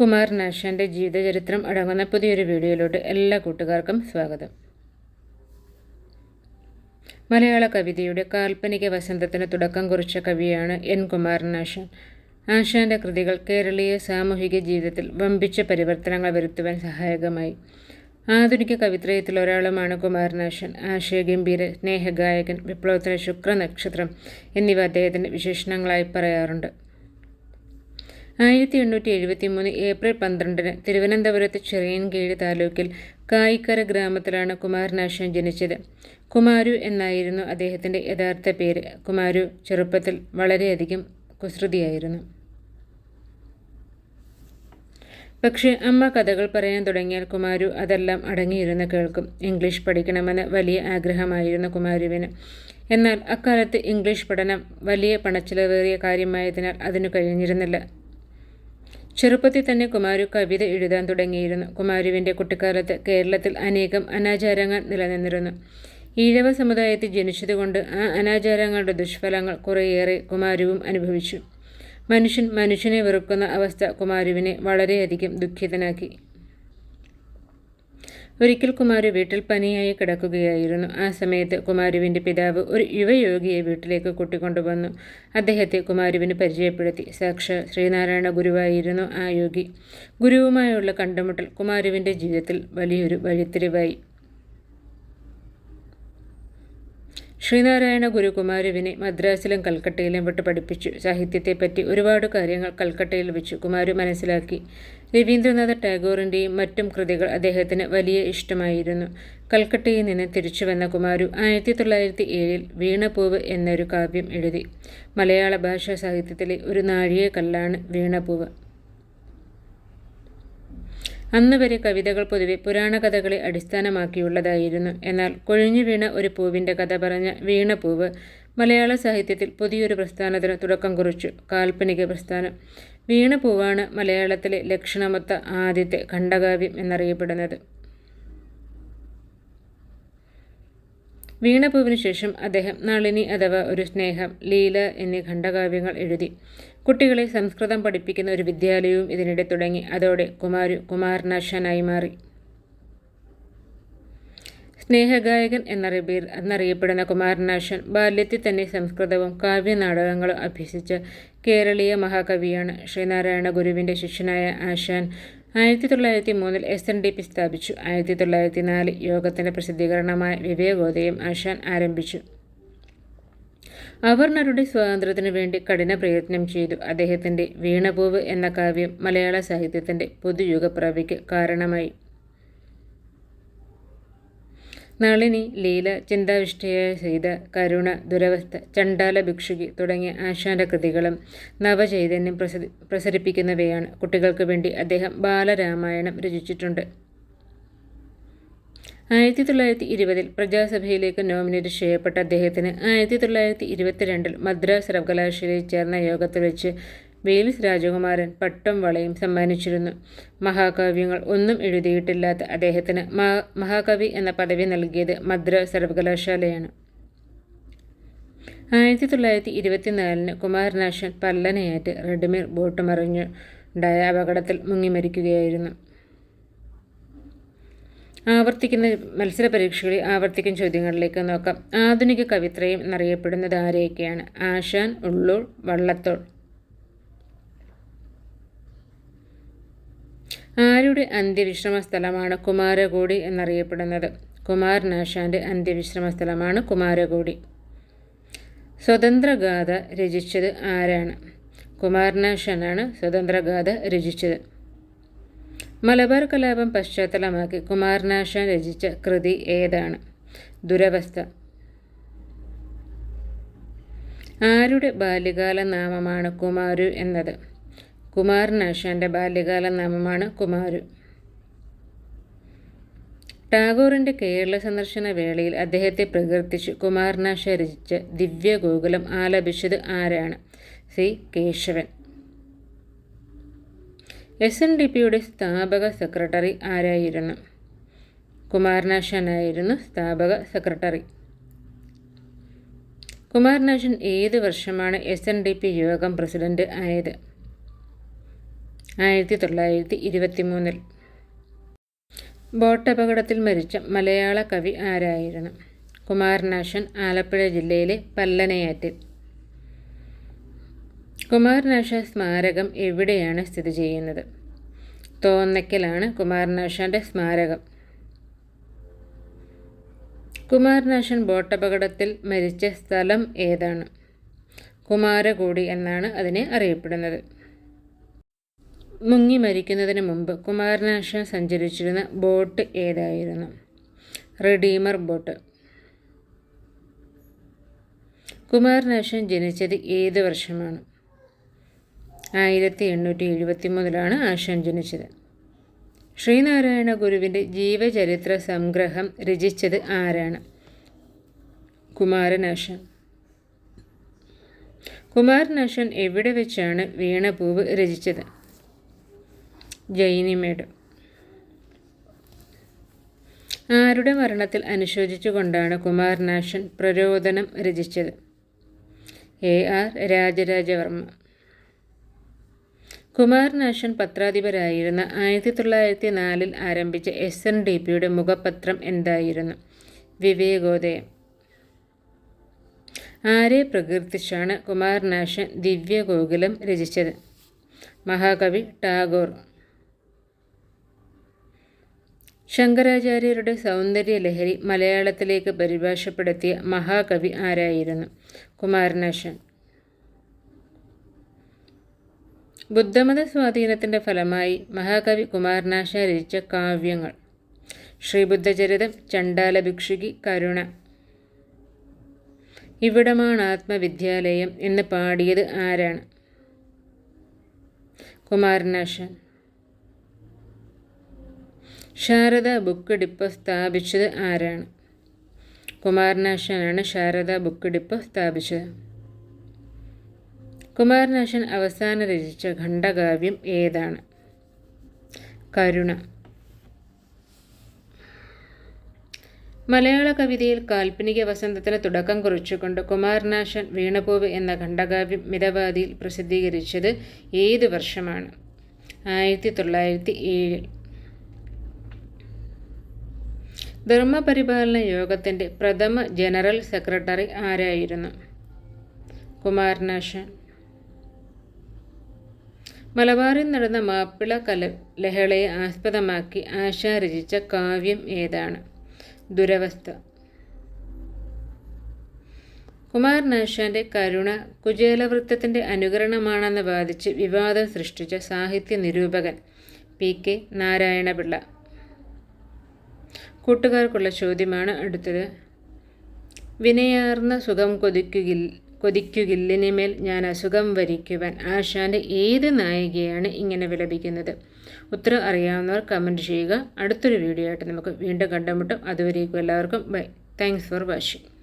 കുമാരനാശാന്റെ ജീവിതചരിത്രം അടങ്ങുന്ന പുതിയൊരു വീഡിയോയിലോട്ട് എല്ലാ കൂട്ടുകാർക്കും സ്വാഗതം. മലയാള കവിതയുടെ കാൽപ്പനിക വസന്തത്തിന് തുടക്കം കുറിച്ച കവിയാണ് എൻ കുമാരനാശാൻ ആശാന്റെ കൃതികൾ കേരളീയ സാമൂഹിക ജീവിതത്തിൽ വമ്പിച്ച പരിവർത്തനങ്ങൾ വരുത്തുവാൻ സഹായകമായി. ആധുനിക കവിത്രയത്തിൽ ഒരാളുമാണ് കുമാരനാശൻ ആശയഗംഭീര സ്നേഹഗായകൻ വിപ്ലവത്തിന് ശുക്ര നക്ഷത്രം എന്നിവ അദ്ദേഹത്തിന്റെ വിശേഷണങ്ങളായി പറയാറുണ്ട്. ആയിരത്തി എണ്ണൂറ്റി എഴുപത്തി മൂന്ന് ഏപ്രിൽ പന്ത്രണ്ടിന് തിരുവനന്തപുരത്ത് ചെറിയൻകീഴ് താലൂക്കിൽ കായിക്കര ഗ്രാമത്തിലാണ് കുമാരനാശൻ ജനിച്ചത്. കുമാരു എന്നായിരുന്നു അദ്ദേഹത്തിന്റെ യഥാർത്ഥ പേര്. കുമാരു ചെറുപ്പത്തിൽ വളരെയധികം കുസൃതിയായിരുന്നു. പക്ഷേ അമ്മ കഥകൾ പറയാൻ തുടങ്ങിയാൽ കുമാരു അതെല്ലാം അടങ്ങിയിരുന്ന് കേൾക്കും. ഇംഗ്ലീഷ് പഠിക്കണമെന്ന് വലിയ ആഗ്രഹമായിരുന്നു കുമാരുവിന്. എന്നാൽ അക്കാലത്ത് ഇംഗ്ലീഷ് പഠനം വലിയ പണച്ചിലവേറിയ കാര്യമായതിനാൽ അതിനു കഴിഞ്ഞിരുന്നില്ല. ചെറുപ്പത്തിൽ തന്നെ കുമാരു കവിത എഴുതാൻ തുടങ്ങിയിരുന്നു. കുമാരുവിന്റെ കുട്ടിക്കാലത്ത് കേരളത്തിൽ അനേകം അനാചാരങ്ങൾ നിലനിന്നിരുന്നു. ഈഴവ സമുദായത്തിൽ ജനിച്ചതുകൊണ്ട് ആ അനാചാരങ്ങളുടെ ദുഷ്ഫലങ്ങൾ കുറേയേറെ കുമാരുവും അനുഭവിച്ചു. മനുഷ്യൻ മനുഷ്യനെ വെറുക്കുന്ന അവസ്ഥ കുമാരുവിനെ വളരെയധികം ദുഃഖിതനാക്കി. ഒരിക്കൽ കുമാരി വീട്ടിൽ പനിയായി കിടക്കുകയായിരുന്നു. ആ സമയത്ത് കുമാരുവിന്റെ പിതാവ് ഒരു യുവയോഗിയെ വീട്ടിലേക്ക് കൂട്ടിക്കൊണ്ടുവന്നു. അദ്ദേഹത്തെ കുമാരുവിന് പരിചയപ്പെടുത്തി. സാക്ഷാ ശ്രീനാരായണ ഗുരുവായിരുന്നു ആ യോഗി. ഗുരുവുമായുള്ള കണ്ടുമുട്ടൽ കുമാരുവിന്റെ ജീവിതത്തിൽ വലിയൊരു വഴിത്തിരിവായി. ശ്രീനാരായണ ഗുരു ഗുരുകുമാരുവിനെ മദ്രാസിലും കൽക്കട്ടയിലും വിട്ട് പഠിപ്പിച്ചു. സാഹിത്യത്തെപ്പറ്റി ഒരുപാട് കാര്യങ്ങൾ കൽക്കട്ടയിൽ വെച്ച് കുമാരു മനസ്സിലാക്കി. രവീന്ദ്രനാഥ ടാഗോറിന്റെയും മറ്റും കൃതികൾ അദ്ദേഹത്തിന് വലിയ ഇഷ്ടമായിരുന്നു. കൽക്കട്ടയിൽ നിന്ന് തിരിച്ചു വന്ന കുമാരു ആയിരത്തി തൊള്ളായിരത്തി ഏഴിൽ വീണപൂവ് എന്നൊരു കാവ്യം എഴുതി. മലയാള ഭാഷാ സാഹിത്യത്തിലെ ഒരു നാഴിക കല്ലാണ് വീണപൂവ്. അന്ന് വരെ കവിതകൾ പൊതുവെ പുരാണ കഥകളെ അടിസ്ഥാനമാക്കിയുള്ളതായിരുന്നു. എന്നാൽ കൊഴിഞ്ഞു വീണ ഒരു പൂവിന്റെ കഥ പറഞ്ഞ വീണപൂവ് മലയാള സാഹിത്യത്തിൽ പുതിയൊരു പ്രസ്ഥാനത്തിന് തുടക്കം കുറിച്ചു. കാൽപ്പനിക പ്രസ്ഥാനം. വീണപൂവാണ് മലയാളത്തിലെ ലക്ഷണമൊത്ത ആദ്യത്തെ ഖണ്ഡകാവ്യം എന്നറിയപ്പെടുന്നത്. വീണപൂവിന് ശേഷം അദ്ദേഹം നളിനി അഥവാ ഒരു സ്നേഹം ലീല എന്നീ ഖണ്ഡകാവ്യങ്ങൾ എഴുതി. കുട്ടികളെ സംസ്കൃതം പഠിപ്പിക്കുന്ന ഒരു വിദ്യാലയവും ഇതിനിടെ തുടങ്ങി. അതോടെ കുമാരു കുമാരനാശാനായി മാറി. സ്നേഹഗായകൻ എന്നറിയ എന്നറിയപ്പെടുന്ന കുമാരനാശൻ ബാല്യത്തിൽ തന്നെ സംസ്കൃതവും കാവ്യനാടകങ്ങളും അഭ്യസിച്ച കേരളീയ മഹാകവിയാണ് ശ്രീനാരായണ ഗുരുവിന്റെ ശിഷ്യനായ ആശാൻ. ആയിരത്തി തൊള്ളായിരത്തി മൂന്നിൽ എസ് എൻ ഡി പി സ്ഥാപിച്ചു. ആയിരത്തി തൊള്ളായിരത്തി നാല് യോഗത്തിന്റെ പ്രസിദ്ധീകരണമായ വിവേകോദയം ആശാൻ ആരംഭിച്ചു. അവർണരുടെ സ്വാതന്ത്ര്യത്തിനു വേണ്ടി കഠിന പ്രയത്നം ചെയ്തു. അദ്ദേഹത്തിന്റെ വീണപൂവ് എന്ന കാവ്യം മലയാള സാഹിത്യത്തിന്റെ പുതുയുഗപ്രവയ്ക്ക് കാരണമായി. നളിനി ലീല ചിന്താവിഷ്ടയായ സീത കരുണ ദുരവസ്ഥ ചണ്ടാല ഭിക്ഷുകി തുടങ്ങിയ ആശാന്റെ കൃതികളും നവചൈതന്യം പ്രസരി പ്രസരിപ്പിക്കുന്നവയാണ്. കുട്ടികൾക്ക് വേണ്ടി അദ്ദേഹം ബാലരാമായണം രചിച്ചിട്ടുണ്ട്. ആയിരത്തി തൊള്ളായിരത്തി ഇരുപതിൽ പ്രജാസഭയിലേക്ക് നോമിനേറ്റ് ചെയ്യപ്പെട്ട അദ്ദേഹത്തിന് ആയിരത്തി തൊള്ളായിരത്തി ഇരുപത്തിരണ്ടിൽ മദ്രാസ് സർവകലാശാലയിൽ ചേർന്ന യോഗത്തിൽ വെച്ച് വെയിൽസ് രാജകുമാരൻ പട്ടം വളയും സമ്മാനിച്ചിരുന്നു. മഹാകാവ്യങ്ങൾ ഒന്നും എഴുതിയിട്ടില്ലാത്ത അദ്ദേഹത്തിന് മഹാകവി എന്ന പദവി നൽകിയത് മദ്രാസ് സർവകലാശാലയാണ്. ആയിരത്തി തൊള്ളായിരത്തി ഇരുപത്തിനാലിന് കുമാരനാശൻ പല്ലനയേറ്റ് റെഡ്മീർ ബോട്ട് മറിഞ്ഞു ഉണ്ടായ അപകടത്തിൽ മുങ്ങി മരിക്കുകയായിരുന്നു. ആവർത്തിക്കുന്ന മത്സര പരീക്ഷകളിൽ ആവർത്തിക്കുന്ന ചോദ്യങ്ങളിലേക്ക് നോക്കാം. ആധുനിക കവിത്രയം എന്നറിയപ്പെടുന്നത് ആരെയൊക്കെയാണ്? ആശാൻ ഉള്ളൂർ വള്ളത്തോൾ. ആരുടെ അന്ത്യവിശ്രമ സ്ഥലമാണ് കുമാരകോടി എന്നറിയപ്പെടുന്നത്. കുമാരനാശാന്റെ അന്ത്യവിശ്രമ സ്ഥലമാണ് കുമാരകോടി. സ്വതന്ത്രഗാഥ രചിച്ചത് ആരാണ്? കുമാരനാശാനാണ് സ്വതന്ത്രഗാഥ രചിച്ചത്. മലബാർ കലാപം പശ്ചാത്തലമാക്കി കുമാരനാശാൻ രചിച്ച കൃതി ഏതാണ്? ദുരവസ്ഥ. ആരുടെ ബാല്യകാല നാമമാണ് കുമാരു എന്നത്? കുമാരനാശാന്റെ ബാല്യകാല നാമമാണ് കുമാരു. ടാഗോറിന്റെ കേരള സന്ദർശന വേളയിൽ അദ്ദേഹത്തെ പ്രകീർത്തിച്ച് കുമാരനാശ രചിച്ച ദിവ്യഗോകുലം ആലപിച്ചത് ആരാണ്? C. Keshavan. S N D പിയുടെ സ്ഥാപക സെക്രട്ടറി ആരായിരുന്നു? കുമാരനാശനായിരുന്നു സ്ഥാപക സെക്രട്ടറി. കുമാരനാശൻ ഏത് വർഷമാണ് S N D P Yogam president ആയത്? ആയിരത്തി തൊള്ളായിരത്തി ഇരുപത്തി മൂന്നിൽ ബോട്ടപകടത്തിൽ മരിച്ച മലയാള കവി ആരായിരുന്നു? കുമാരനാശൻ ആലപ്പുഴ ജില്ലയിലെ പല്ലനയാറ്റിൽ. കുമാരനാശ സ്മാരകം എവിടെയാണ് സ്ഥിതി ചെയ്യുന്നത്? തോന്നയ്ക്കലാണ് കുമാരനാശാന്റെ സ്മാരകം. കുമാരനാശൻ ബോട്ടപകടത്തിൽ മരിച്ച സ്ഥലം ഏതാണ്? കുമാരകൂടി എന്നാണ് അതിനെ അറിയപ്പെടുന്നത്. മുങ്ങി മരിക്കുന്നതിന് മുമ്പ് കുമാരനാശൻ സഞ്ചരിച്ചിരുന്ന ബോട്ട് ഏതായിരുന്നു? Redeemer boat. കുമാരനാശൻ ജനിച്ചത് ഏത് വർഷമാണ്? ആയിരത്തി എണ്ണൂറ്റി എഴുപത്തി മൂന്നിലാണ് ആശാൻ ജനിച്ചത്. ശ്രീനാരായണ ഗുരുവിന്റെ ജീവചരിത്ര സംഗ്രഹം രചിച്ചത് ആരാണ്? കുമാരനാശൻ. കുമാരനാശൻ എവിടെ വെച്ചാണ് വീണപൂവ് രചിച്ചത്? ജൈനിമേട് ആരുടെ മരണത്തിൽ അനുശോചിച്ചുകൊണ്ടാണ് കുമാരനാശൻ പ്രരോദനം രചിച്ചത്? A R Rajarajavarma. കുമാരനാശൻ പത്രാധിപരായിരുന്ന ആയിരത്തി തൊള്ളായിരത്തി നാലിൽ ആരംഭിച്ച എസ് എൻ ഡി പിയുടെ മുഖപത്രം എന്തായിരുന്നു? വിവേകോദയം. ആരെ പ്രകീർത്തിച്ചാണ് കുമാരനാശൻ ദിവ്യഗോകുലം രചിച്ചത്? മഹാകവി ടാഗോർ. ശങ്കരാചാര്യരുടെ സൗന്ദര്യലഹരി മലയാളത്തിലേക്ക് പരിഭാഷപ്പെടുത്തിയ മഹാകവി ആരായിരുന്നു? കുമാരനാശൻ. ബുദ്ധമത സ്വാധീനത്തിന്റെ ഫലമായി മഹാകവി കുമാരനാശ രചിച്ച കാവ്യങ്ങൾ. ശ്രീബുദ്ധചരിതം ചണ്ടാല ഭിക്ഷുകി കരുണ. ഇവിടമാണ് ആത്മവിദ്യാലയം എന്ന് പാടിയത് ആരാണ്? കുമാരനാശാൻ. ശാരദ ബുക്ക് ഡിപ്പോ സ്ഥാപിച്ചത് ആരാണ്? കുമാരനാശനാണ് ശാരദ ബുക്ക് ഡിപ്പോ സ്ഥാപിച്ചത്. കുമാരനാശൻ അവസാനം രചിച്ച ഖണ്ഡകാവ്യം ഏതാണ്? കരുണ. മലയാള കവിതയിൽ കാൽപ്പനിക വസന്തത്തിന് തുടക്കം കുറിച്ചുകൊണ്ട് കുമാരനാശൻ വീണപൂവ് എന്ന ഖണ്ഡകാവ്യം മിതവാദിയിൽ പ്രസിദ്ധീകരിച്ചത് ഏത് വർഷമാണ്? ആയിരത്തി തൊള്ളായിരത്തി ഏഴിൽ ധർമ്മപരിപാലന യോഗത്തിന്റെ പ്രഥമ ജനറൽ സെക്രട്ടറി ആരായിരുന്നു? കുമാരനാശൻ. മലബാറിൽ നടന്ന മാപ്പിള കല ലഹളയെ ആസ്പദമാക്കി ആശ രചിച്ച കാവ്യം ഏതാണ്? ദുരവസ്ഥ. കുമാരനാശാന്റെ കരുണ കുചേലവൃത്തത്തിന്റെ അനുകരണമാണെന്ന് വാദിച്ച് വിവാദം സൃഷ്ടിച്ച സാഹിത്യ നിരൂപകൻ പി കെ നാരായണപിള്ള. കൂട്ടുകാർക്കുള്ള ചോദ്യമാണ് അടുത്തത്. വിനയാർന്ന സുഖം കൊതിക്കുകിൽ കൊതിക്കുകില്ലിനുമേൽ ഞാൻ അസുഖം വരിക്കുവാൻ ആശാന്റെ ഏത് നായികയാണ് ഇങ്ങനെ വിലപിക്കുന്നത്? ഉത്തരം അറിയാവുന്നവർ കമന്റ് ചെയ്യുക. അടുത്തൊരു വീഡിയോ ആയിട്ട് നമുക്ക് വീണ്ടും കണ്ടുമുട്ടും. അതുവരേക്കും എല്ലാവർക്കും ബൈ താങ്ക്സ് ഫോർ വാച്ചിങ്